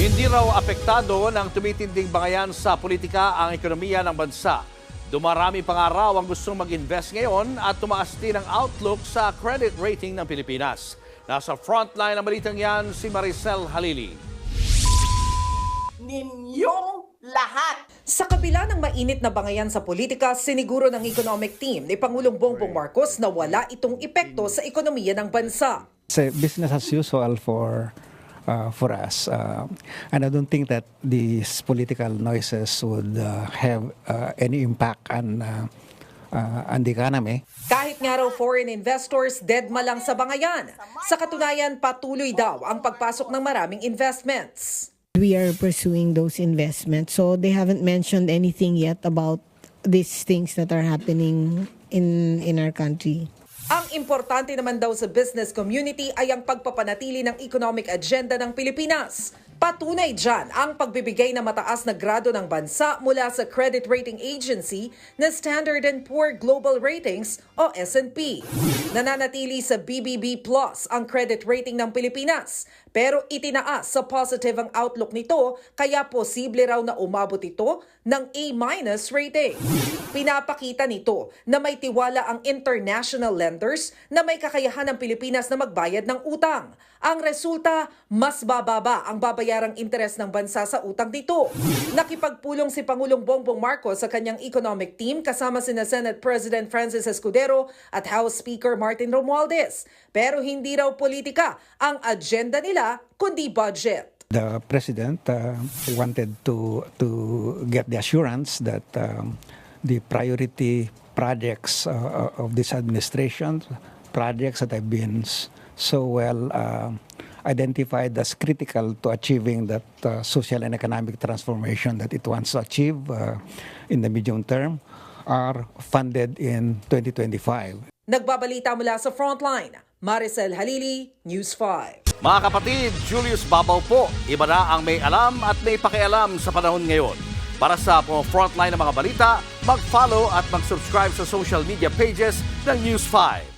Hindi raw apektado ng tumitinding bangayan sa politika ang ekonomiya ng bansa. Dumarami pa nga raw ang gustong mag-invest ngayon at tumaas din ang outlook sa credit rating ng Pilipinas. Nasa frontline ng balitang yan si Maricel Halili. ninyong lahat. Sa kabila ng mainit na bangayan sa politika, siniguro ng economic team ni Pangulong Bongbong Marcos na wala itong epekto sa ekonomiya ng bansa. It's business as usual for uh, for us, uh, and I don't think that these political noises would uh, have uh, any impact on uh, uh, on the economy. Kahit nga raw foreign investors, deadma lang sa bangayan. Sa katunayan, patuloy daw ang pagpasok ng maraming investments. we are pursuing those investments. So they haven't mentioned anything yet about these things that are happening in in our country. Ang importante naman daw sa business community ay ang pagpapanatili ng economic agenda ng Pilipinas. Patunay dyan ang pagbibigay ng mataas na grado ng bansa mula sa credit rating agency na Standard Poor Global Ratings o S&P. Nananatili sa BBB Plus ang credit rating ng Pilipinas pero itinaas sa positive ang outlook nito kaya posible raw na umabot ito ng A- rating. Pinapakita nito na may tiwala ang international lenders na may kakayahan ng Pilipinas na magbayad ng utang. Ang resulta, mas bababa ang babayarang interes ng bansa sa utang nito. Nakipagpulong si Pangulong Bongbong Marcos sa kanyang economic team kasama sina Senate President Francis Escudero at House Speaker Martin Romualdez. Pero hindi raw politika ang agenda nila kundi budget. The president uh, wanted to to get the assurance that um, the priority projects uh, of this administration, projects that have been so well uh, identified as critical to achieving that uh, social and economic transformation that it wants to achieve uh, in the medium term, are funded in 2025. Nagbabalita mula sa Frontline, Maricel Halili, News 5. Mga kapatid, Julius Babaw po. Iba na ang may alam at may pakialam sa panahon ngayon. Para sa mga frontline ng mga balita, mag-follow at mag-subscribe sa social media pages ng News 5.